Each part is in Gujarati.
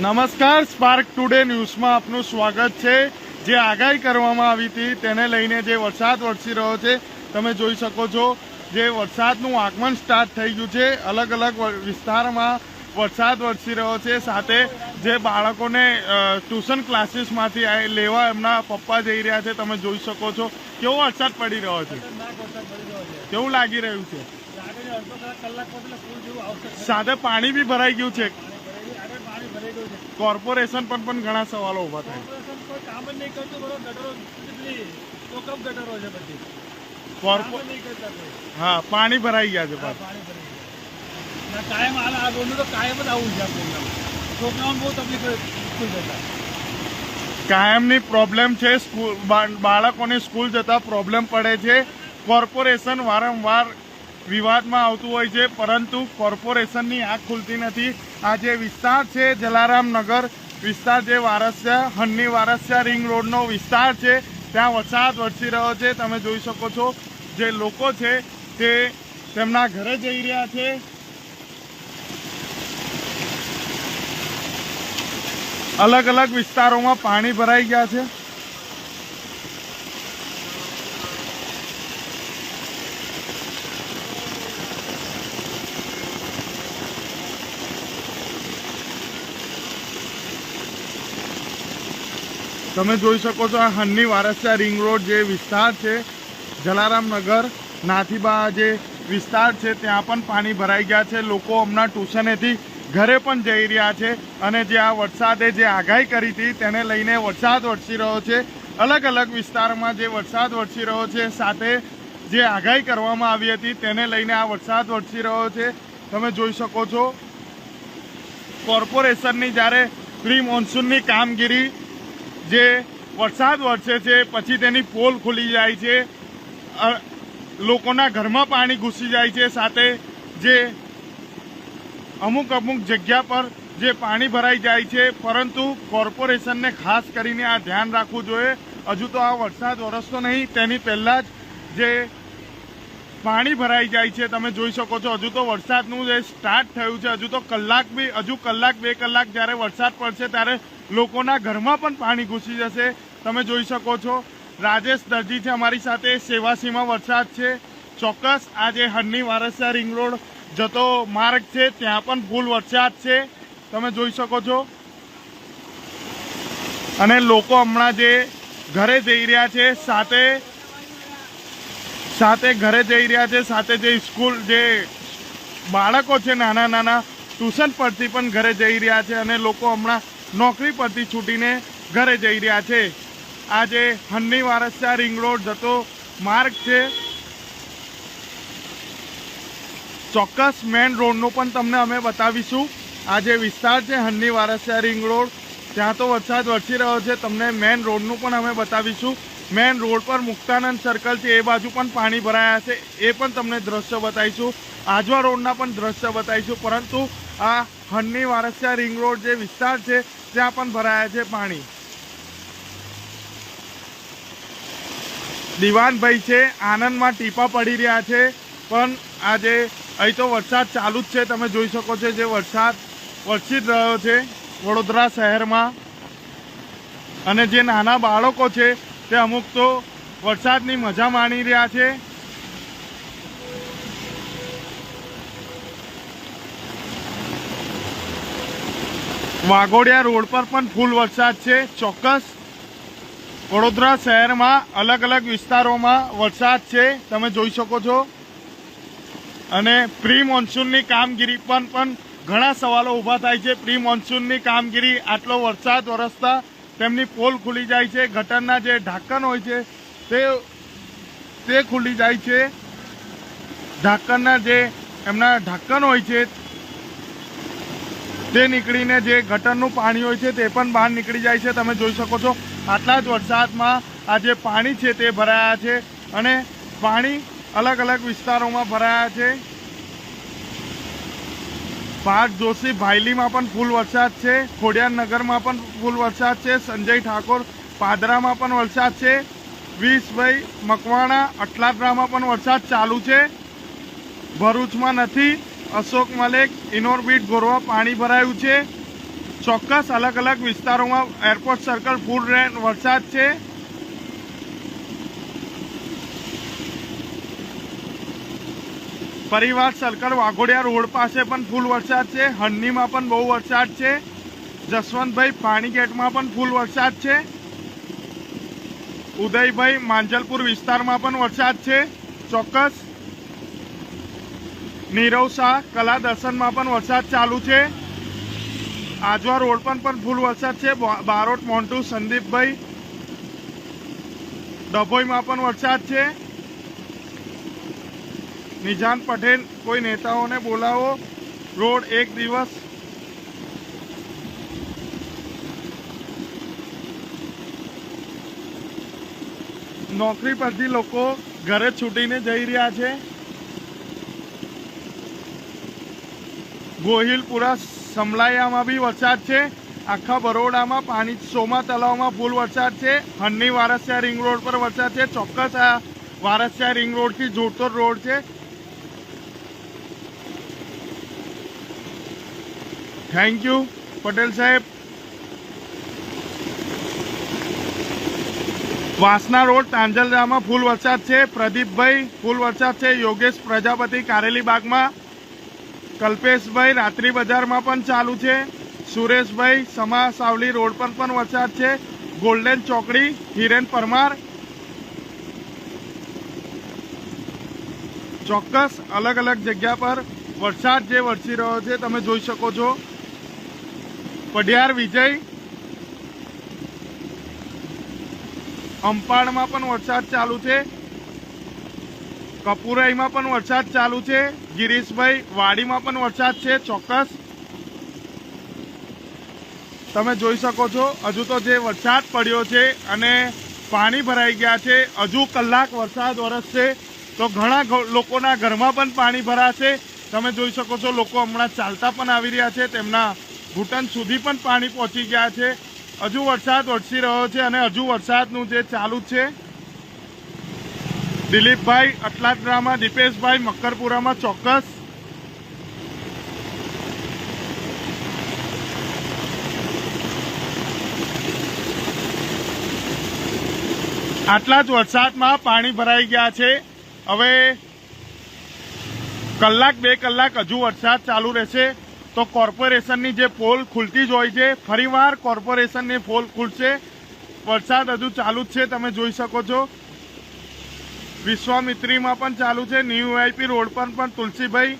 નમસ્કાર સ્પાર્ક ટુડે ન્યૂઝમાં આપનું સ્વાગત છે. જે આગાહી કરવામાં આવી હતી તેને લઈને જે વરસાદ વરસી રહ્યો છે તમે જોઈ શકો છો. જે વરસાદનું આગમન સ્ટાર્ટ થઈ ગયું છે અલગ અલગ વિસ્તારમાં વરસાદ વરસી રહ્યો છે. સાથે જે બાળકોને ટ્યુશન ક્લાસીસમાંથી લેવા એમના પપ્પા જઈ રહ્યા છે તમે જોઈ શકો છો. કેવો વરસાદ પડી રહ્યો છે? કેવું લાગી રહ્યું છે. સાથે પાણી બી ભરાઈ ગયું છે. કોર્પોરેશન પર પણ ઘણા સવાલો ઊભા થાય. હા પાણી ભરાઈ ગયા છે કાયમ આ રોડનું તો કાયમ જ આવું છે છોકરાઓને બહુ તકલીફ કાયમની પ્રોબ્લેમ છે સ્કૂલ બાળકોને સ્કૂલ જતા પ્રોબ્લેમ પડે છે. કોર્પોરેશન વારંવાર વિવાદમાં આવતું હોય છે, પરંતુ કોર્પોરેશનની આંખ ખુલતી નથી. આ જે વિસ્તાર છે, જલારામ નગર વિસ્તાર જે વારસિયા, હન્ની વારસિયા રિંગ રોડનો વિસ્તાર છે, ત્યાં વરસાદ વરસી રહ્યો છે. તમે જોઈ શકો છો, જે લોકો છે તે તેમના ઘરે જઈ રહ્યા છે. અલગ અલગ વિસ્તારોમાં પાણી ભરાઈ ગયા છે. તમે જોઈ શકો છો આ હન્ની વારસિયા રિંગ રોડ જે વિસ્તાર છે, જલારામ નગર, નાથીબા જે વિસ્તાર છે, ત્યાં પણ પાણી ભરાઈ ગયા છે. લોકો હમણાં ટ્યુશનેથી ઘરે પણ જઈ રહ્યા છે અને જે આ વરસાદે જે આગાહી કરી હતી તેને લઈને વરસાદ વરસી રહ્યો છે. અલગ અલગ વિસ્તારમાં જે વરસાદ વરસી રહ્યો છે, સાથે જે આગાહી કરવામાં આવી હતી તેને લઈને આ વરસાદ વરસી રહ્યો છે. તમે જોઈ શકો છો, કોર્પોરેશનની જ્યારે પ્રી મોન્સૂનની કામગીરી જે વરસાદ વરસે છે, પછી તેની પોલ ખુલી જાય છે લોકોના ઘરમાં પાણી ઘૂસી જાય છે, સાથે જે અમુક અમુક જગ્યા પર જે પાણી ભરાઈ જાય છે, પરંતુ કોર્પોરેશનને ખાસ કરીને આ ધ્યાન રાખવું જોઈએ. હજુ તો આ વરસાદ વરસતો નહીં, તેની પહેલાં જ જે પાણી ભરાઈ જાય છે, તમે જોઈ શકો છો, હજુ તો વરસાદનું જે સ્ટાર્ટ થયું છે, હજુ તો કલાક બી, હજુ કલાક બે કલાક જ્યારે વરસાદ પડશે, ત્યારે લોકોના ઘરમાં પણ પાણી ઘૂસી જશે. તમે જોઈ શકો છો, રાજેશ દરજી છે અમારી સાથે સેવાસીમાં વરસાદ છે. ચોક્કસ આજે હરની વારસિયા રિંગ રોડ જતો માર્ગ છે, ત્યાં પણ ફૂલ વરસાદ છે. તમે જોઈ શકો છો. અને લોકો હમણાં જે ઘરે જઈ રહ્યા છે, સાથે સાથે ઘરે જઈ રહ્યા છે, સાથે જે સ્કૂલ જે બાળકો છે નાના નાના ટ્યુશન પરથી પણ ઘરે જઈ રહ્યા છે અને લોકો હમણાં નોકરી પરથી છૂટીને ઘરે જઈ રહ્યા છે. આજે હન્ની વારસિયા રિંગ રોડ જતો માર્ગ છે. ચોક્કસ મેન રોડનું પણ તમને અમે બતાવીશું. આ જે વિસ્તાર છે હન્ની વારસિયા રિંગ રોડ. ત્યાં તો વરસાદ વરસી રહ્યો છે, તમને મેન રોડનું પણ અમે બતાવીશું. મેન રોડ પર મુક્તાનંદ સર્કલ છે, એ બાજુ પણ પાણી ભરાયા છે, એ પણ તમને દ્રશ્ય બતાવીશું. આજવા રોડના પણ દ્રશ્ય બતાવીશું, પરંતુ આ હન્ની વારસિયા રિંગ રોડ જે વિસ્તાર છે ત્યાં પણ ભરાયા છે પાણી. દિવાનભાઈ છે, આનંદમાં ટીપા પડી રહ્યા છે, પણ આજે અહીં તો વરસાદ ચાલુ જ છે, તમે જોઈ શકો છો જે વરસાદ વરસી રહ્યો છે વડોદરા શહેરમાં. અને જે નાના બાળકો છે, તે અમુક તો વરસાદની મજા માણી રહ્યા છે. વાઘોડિયા રોડ પર પણ ફૂલ વરસાદ છે. ચોક્કસ વડોદરા શહેરમાં અલગ અલગ વિસ્તારોમાં વરસાદ છે. તમે જોઈ શકો છો. અને પ્રી મોન્સૂનની કામગીરી પણ પણ ઘણા સવાલો ઊભા થાય છે. પ્રી મોન્સૂનની કામગીરી આટલો વરસાદ વરસતા તેમની પોલ ખુલી જાય છે. ગટરના જે ઢાંકણ હોય છે, તે તે ખુલી જાય છે. ઢાંકણના જે એમના ઢાંકણ હોય છે તે નીકળીને જે ગટરનું પાણી હોય છે તે પણ બહાર નીકળી જાય છે. તમે જોઈ શકો છો, આટલા જ વરસાદમાં આ જે પાણી છે તે ભરાયા છે અને પાણી અલગ અલગ વિસ્તારોમાં ભરાયા છે. પાર્થ જોશી ભાયલીમાં પણ ફૂલ વરસાદ છે, ખોડિયાર નગરમાં પણ ફૂલ વરસાદ છે, સંજય ઠાકોર પાદરામાં પણ વરસાદ છે વીસભાઈ મકવાણા અટલાદરામાં પણ વરસાદ ચાલુ છે. ભરૂચમાં નથી અશોક મલેક ઇનોરબીટ ગોરવા પાણી ભરાયું છે. ચોક્કસ અલગ અલગ વિસ્તારોમાં એરપોર્ટ સર્કલ ફૂલ રેન વરસાદ છે. પરિવાર સર્કલ વાઘોડિયા રોડ પાસે પણ ફૂલ વરસાદ છે. હન્નીમાં પણ બહુ વરસાદ છે. જસવંતભાઈ પાણી ગેટમાં પણ ફૂલ વરસાદ છે. ઉદયભાઈ માંજલપુર વિસ્તારમાં પણ વરસાદ છે. ચોક્કસ નીરવ શાહ કલા દર્શનમાં પણ વરસાદ ચાલુ છે. આજવા રોડ પર પણ ફૂલ વરસાદ છે. બારોટ, મોન્ટુ, સંદીપભાઈ, ડભોઈમાં પણ વરસાદ છે. નિજાન પટેલ, કોઈ નેતાઓને બોલાવો. રોડ એક દિવસ નોકરી પરથી લોકો ઘરે છૂટીને જઈ રહ્યા છે. ગોહિલપુરા સમલાયામાં બી વરસાદ છે. આખા બરોડામાં પાણી સોમા તલાવમાં ફૂલ વરસાદ છે. હન્ની વારસિયા રિંગ રોડ પર વરસાદ છે. ચોક્કસ આ વારસિયા રિંગ રોડથી જોડતો રોડ છે. થેન્ક યુ પટેલ સાહેબ. વાસના રોડ, તાંજલરામાં ફૂલ વરસાદ છે. પ્રદીપભાઈ, ફૂલ વરસાદ છે. યોગેશ પ્રજાપતિ કારેલી બાગમાં કલ્પેશભાઈ રાત્રિ બજારમાં પણ ચાલુ છે. સુરેશભાઈ સમા સાવલી રોડ પર પણ વરસાદ છે. ગોલ્ડન ચોકડી, હિરેન પરમાર. ચોક્કસ અલગ અલગ જગ્યા પર વરસાદ જે વરસી રહ્યો છે, તમે જોઈ શકો છો. પઢિયાર વિજય. અંપાડમાં પણ વરસાદ ચાલુ છે. કપુરાઈમાં પણ વરસાદ ચાલુ છે. ગિરીશભાઈ, વાડીમાં પણ વરસાદ છે, ચોક્કસ. તમે જોઈ શકો છો, હજુ તો જે વરસાદ પડ્યો છે અને પાણી ભરાઈ ગયા છે, હજુ કલાક વરસાદ વરસશે તો ઘણા લોકોના ઘરમાં પણ પાણી ભરાશે. તમે જોઈ શકો છો, લોકો હમણાં ચાલતા પણ આવી રહ્યા છે, તેમના ઘૂંટણ સુધી પણ પાણી પહોંચી ગયા છે. હજુ વરસાદ વરસી રહ્યો છે અને હજુ વરસાદનું જે ચાલુ છે દિલીપભાઈ અટલાદરામાં, દીપેશભાઈ મક્કરપુરામાં ચોક્કસ. આટલા જ વરસાદમાં પાણી ભરાઈ ગયા છે. હવે કલાક, બે કલાક હજુ વરસાદ ચાલુ રહેશે. તો કોર્પોરેશનની જે પોલ ખુલતી જ હોય છે, ફરીવાર કોર્પોરેશનની પોલ ખુલશે. વરસાદ હજુ ચાલુ જ છે, તમે જોઈ શકો છો. વિશ્વામિત્રીમાં પણ ચાલુ છે. ન્યૂ વીઆઈપી રોડ પર પણ તુલસીભાઈ.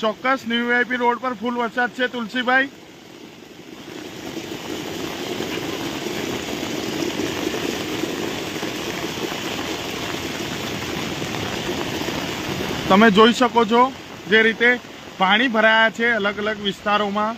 ચોક્કસ ન્યૂ વીઆઈપી રોડ પર ફૂલ વરસાદ છે તુલસીભાઈ. તમે જોઈ શકો છો જે રીતે પાણી ભરાયા છે અલગ અલગ વિસ્તારોમાં.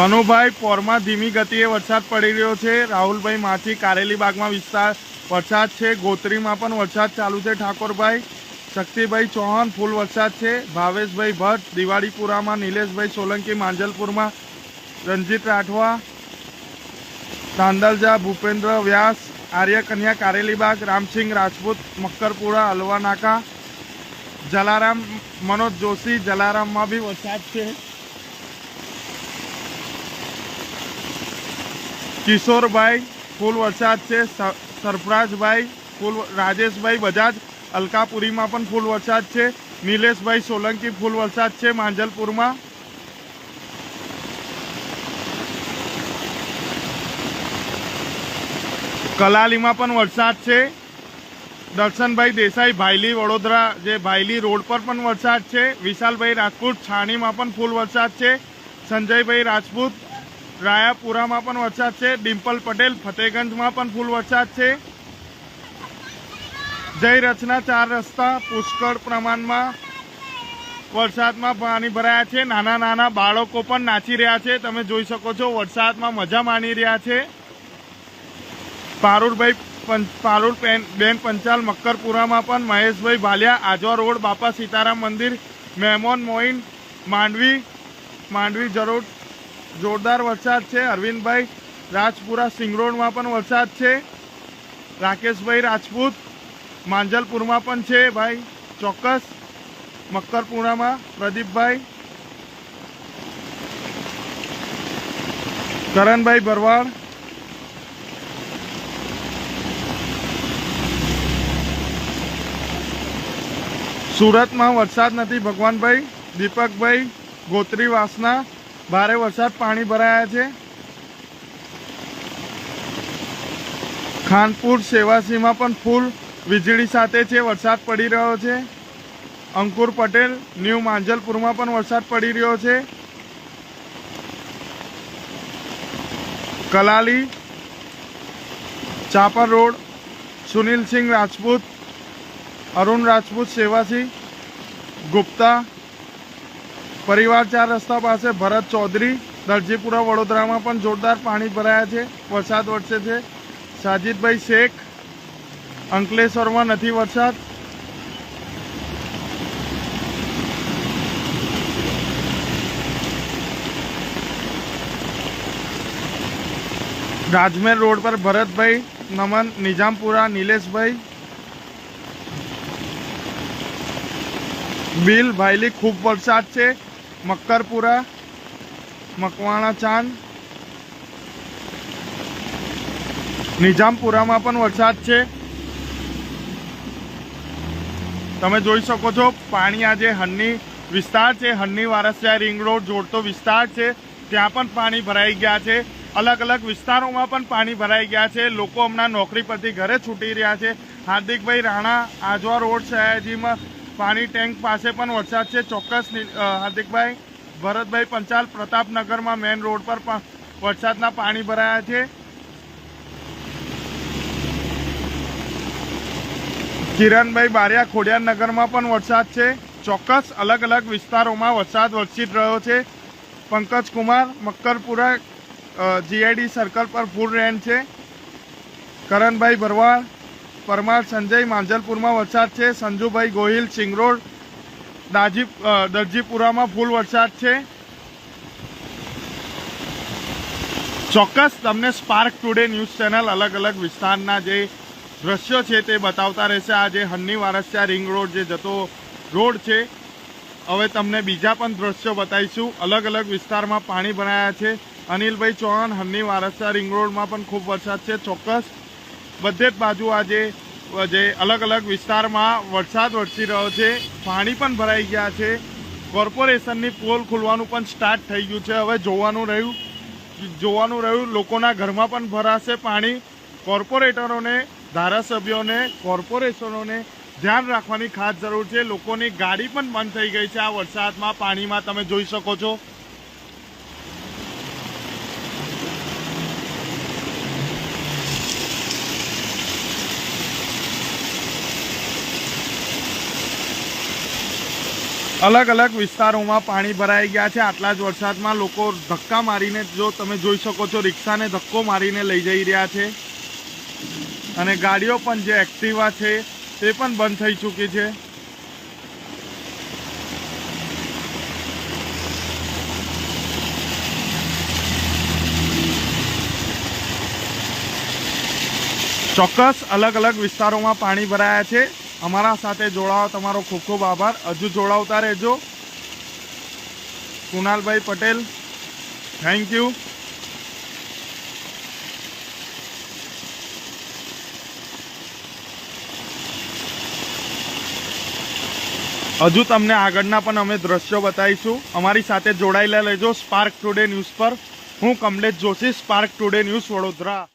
કનુભાઈ, પોરમાં ધીમી ગતિએ વરસાદ પડી રહ્યો છે. રાહુલભાઈ માછી કારેલી બાગમાં વિસ્તાર વરસાદ છે. ગોત્રીમાં પણ વરસાદ ચાલુ છે, ઠાકોરભાઈ. શક્તિભાઈ ચૌહાણ, ફૂલ વરસાદ છે. ભાવેશભાઈ ભટ્ટ, દિવાળીપુરામાં, નિલેશભાઈ સોલંકી, માંજલપુરમાં રણજીત રાઠવા, તાંદલજા, ભૂપેન્દ્ર વ્યાસ આર્ય કન્યા કારેલીબાગ, રામસિંહ રાજપૂત, મક્કરપુરા અલવા નાકા જલારામ, મનોજ જોશી, જલારામમાં બી વરસાદ છે. કિશોરભાઈ ફૂલ વરસાદ છે સરફરાજભાઈ ફૂલ રાજેશભાઈ બજાજ, અલકાપુરીમાં પણ ફૂલ વરસાદ છે, નિલેશભાઈ સોલંકી ફૂલ વરસાદ છે માંજલપુરમાં. કલાલીમાં પણ વરસાદ છે. દર્શનભાઈ દેસાઈ, ભાયલી, વડોદરા, જે ભાયલી રોડ પર પણ વરસાદ છે. વિશાલભાઈ રાજપૂત, છાણીમાં પણ ફૂલ વરસાદ છે. સંજયભાઈ રાજપૂત રાયાપુરામાં પણ વરસાદ છે. ડિમ્પલ પટેલ ફતેગંજમાં પણ ફૂલ વરસાદ છે. જય રચના ચાર રસ્તા પુષ્કળ પ્રમાણમાં વરસાદમાં પાણી ભરાયા છે. નાના નાના બાળકો પણ નાચી રહ્યા છે. તમે જોઈ શકો છો વરસાદમાં મજા માણી રહ્યા છે. પારૂરભાઈ પારૂર બેન પંચાલ મક્કરપુરામાં પણ મહેશભાઈ ભાલિયા, આજવા રોડ, બાપા સીતારામ મંદિર મહેમોન મોઇન માંડવી માંડવી જરોડ જોરદાર વરસાદ છે. અરવિંદભાઈ રાજપુરા સિંગરોડમાં પણ વરસાદ છે. રાકેશભાઈ રાજપૂત માંજલપુરમાં પણ છે ભાઈ. ચોક્કસ. મક્કરપુરામાં પ્રદીપભાઈ. કરણભાઈ ભરવાડ. સુરતમાં વરસાદ નથી ભગવાનભાઈ. દીપકભાઈ ગોત્રી વાસના. ભારે વરસાદ પાણી ભરાયા છે. ખાનપુર, સેવાસીમાં પણ ફૂલ વીજળી સાથે છે, વરસાદ પડી રહ્યો છે. અંકુર પટેલ, ન્યૂ માંજલપુરમાં પણ વરસાદ પડી રહ્યો છે. કલાલી, ચાપર રોડ, સુનિલસિંહ રાજપૂત, અરુણ રાજપૂત, સેવાસી, ગુપ્તા પરિવાર ચાર રસ્તા પાસે ભરત ચૌધરી, દરજીપુરા વડોદરામાં પણ જોરદાર પાણી ભરાયા છે, વરસાદ વરસે છે. સાજિદભાઈ શેખ, અંકલેશ્વરમાં નથી વરસાદ. રાજમેર રોડ પર ભરતભાઈ, નમન નિજામપુરા નિલેશભાઈ. બિલ, ભાઈલી, ખૂબ વરસાદ છે. મક્કરપુરા, મકવાણા ચાંદ, નિઝામપુરામાં પણ વરસાદ છે. તમે જોઈ શકો છો, પાણી આજે હન્ની વિસ્તાર છે. હન્ની વારસિયા રિંગ રોડ જોડતો વિસ્તાર છે. ત્યાં પણ પાણી ભરાઈ ગયા છે. અલગ અલગ વિસ્તારોમાં પણ પાણી ભરાઈ ગયા છે. લોકો હમણાં નોકરી પરથી ઘરે છૂટી રહ્યા છે. હાર્દિકભાઈ રાણા, આજવા રોડ સયાજીમાં પાણી ટેન્ક પાસે પણ વરસાદ છે. ચોક્કસ હાર્દિકભાઈ, ભરતભાઈ પંચાલ પ્રતાપનગરમાં મેન રોડ પર વરસાદના પાણી ભરાયા છે. કિરણભાઈ બારિયા ખોડિયારનગરમાં પણ વરસાદ છે. ચોક્કસ અલગ અલગ વિસ્તારોમાં વરસાદ વરસી રહ્યો છે. પંકજ કુમાર મક્કરપુરા જીઆઈડી સર્કલ પર ફૂલ રેન છે. કરણભાઈ ભરવાડ પરમાર સંજય માંજલપુરમાં વરસાદ છે. સંજુભાઈ ગોહિલ સિંગરોડ, દાજી દરજીપુરામાં ફૂલ વરસાદ છે. ચોક્કસ તમને સ્પાર્ક ટુડે ન્યૂઝ ચેનલ અલગ અલગ વિસ્તારના જે દ્રશ્યો છે તે બતાવતા રહેશે. આ જે હન્ની વારસિયા રિંગ રોડ જે જતો રોડ છે, હવે તમને બીજા પણ દ્રશ્યો બતાવીશું. અલગ અલગ વિસ્તારમાં પાણી ભરાયા છે. અનિલભાઈ ચૌહાણ, હન્ની વારસિયા રિંગ રોડમાં પણ ખૂબ વરસાદ છે. ચોક્કસ બધે જ બાજુ આજે, જે અલગ અલગ વિસ્તારમાં વરસાદ વરસી રહ્યો છે, પાણી પણ ભરાઈ ગયા છે. કોર્પોરેશનની પોલ ખુલવાનું પણ સ્ટાર્ટ થઈ ગયું છે. હવે જોવાનું રહ્યું જોવાનું રહ્યું, લોકોના ઘરમાં પણ ભરાશે પાણી. કોર્પોરેટરોને, ધારાસભ્યોને, કોર્પોરેશનોને ધ્યાન રાખવાની ખાસ જરૂર છે. લોકોની ગાડી પણ બંધ થઈ ગઈ છે. આ વરસાદમાં પાણીમાં તમે જોઈ શકો છો. અલગ અલગ વિસ્તારોમાં પાણી ભરાઈ ગયા છે. આટલા જ વરસાદમાં લોકો ધક્કા મારીને જો તમે જોઈ શકો છો, રિક્ષાને ધક્કો મારીને લઈ જઈ રહ્યા છે. અને ગાડીઓ પણ જે એક્ટિવા છે તે પણ બંધ થઈ ચૂકી છે. ચોક્કસ અલગ અલગ વિસ્તારોમાં પાણી ભરાયા છે. અમારા સાથે જોડાવા તમારો ખૂબ ખૂબ આભાર. હજુ જોડાવતા રહેજો. કુણાલભાઈ પટેલ થેન્ક યુ હજુ તમને આગળના પણ અમે દ્રશ્યો બતાવીશું. અમારી સાથે જોડાયેલા લેજો સ્પાર્ક ટુડે ન્યૂઝ પર. હું Kamlesh Joshi, Spark today news Vadodara.